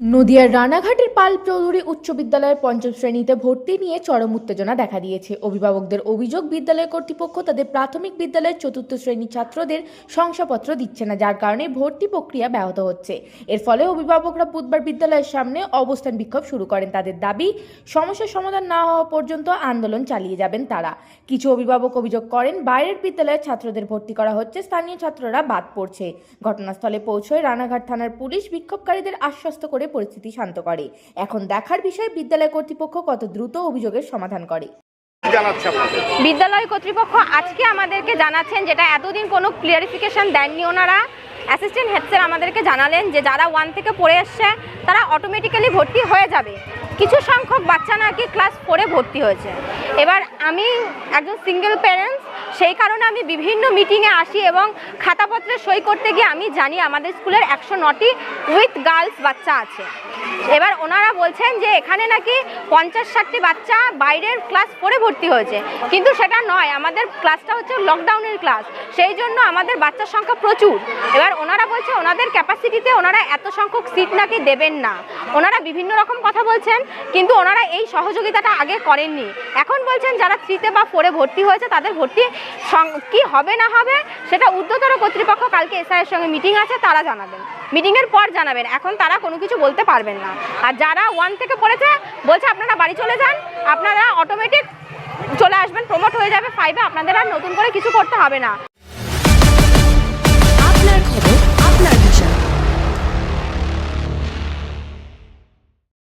নদিয়ার রানাঘাটের পাল চৌধুরী উচ্চ বিদ্যালয়ের পঞ্চম শ্রেণীতে ভর্তি নিয়ে চরম উত্তেজনা দেখা দিয়েছে। অভিভাবকদের অভিযোগ, বিদ্যালয় কর্তৃপক্ষ তাদের প্রাথমিক বিদ্যালয়ের চতুর্থ শ্রেণির ছাত্রদের শংসাপত্র দিচ্ছে না, যার কারণে ভর্তি প্রক্রিয়া ব্যাহত হচ্ছে। এর ফলে অভিভাবকরা বুধবার বিদ্যালয়ের সামনে অবস্থান বিক্ষোভ শুরু করেন। তাদের দাবি, সমস্যার সমাধান না হওয়া পর্যন্ত আন্দোলন চালিয়ে যাবেন তারা। কিছু অভিভাবক অভিযোগ করেন, বাইরের বিদ্যালয়ের ছাত্রদের ভর্তি করা হচ্ছে, স্থানীয় ছাত্ররা বাদ পড়ছে। ঘটনাস্থলে পৌঁছয় রানাঘাট থানার পুলিশ বিক্ষোভকারীদের আশ্বস্ত করে পরিস্থিতি শান্ত করে। এখন দেখার বিষয় বিদ্যালয় কর্তৃপক্ষ কত দ্রুত অভিযোগের সমাধান করে। কি জানাচ্ছে আপনাদের। বিদ্যালয় কর্তৃপক্ষ আজকে আমাদেরকে জানাচ্ছেন যেটা এতদিন কোনো ক্লিয়ারিফিকেশন দেননি ওনারা। অ্যাসিস্ট্যান্ট হেড স্যার আমাদেরকে জানালেন যে যারা ওয়ান থেকে পড়ে এসছে তারা অটোমেটিক্যালি ভর্তি হয়ে যাবে। কিছু সংখ্যক বাচ্চা নাকি ক্লাস ফোরে ভর্তি হয়েছে। এবার আমি একজন সিঙ্গেল প্যারেন্টস সেই কারণে আমি বিভিন্ন মিটিংয়ে আসি এবং খাতাপত্রে সই করতে গিয়ে আমি জানি আমাদের স্কুলের একশো নটি উইথ গার্লস বাচ্চা আছে। এবার ওনারা বলছেন যে এখানে নাকি পঞ্চাশ ষাটটি বাচ্চা বাইরের ক্লাস ফোরে ভর্তি হয়েছে। কিন্তু সেটা নয়, আমাদের ক্লাসটা হচ্ছে লকডাউনের ক্লাস সেই জন্য আমাদের বাচ্চার সংখ্যা প্রচুর। এবার ওনারা বলছে ওনাদের ক্যাপাসিটিতে ওনারা এত সংখ্যক সিট নাকি দেবেন না। ওনারা বিভিন্ন রকম কথা বলছেন, কিন্তু ওনারা এই সহযোগিতাটা আগে করেননি। এখন বলছেন যারা থ্রিতে বা ফোরে ভর্তি হয়েছে তাদের ভর্তি কি হবে না হবে, সেটা উদ্যতর কর্তৃপক্ষ কালকে এসআইয়ের সঙ্গে মিটিং আছে, তারা জানাবেন। মিটিংয়ের পর জানাবেন। এখন তারা কোনো কিছু বলতে পারবেন না। আর যারা ওয়ান থেকে পড়েছে, বলছে আপনারা বাড়ি চলে যান, আপনারা অটোমেটিক চলে আসবেন প্রমোট হয়ে যাবে ফাইভে আপনাদের আর নতুন করে কিছু করতে হবে না।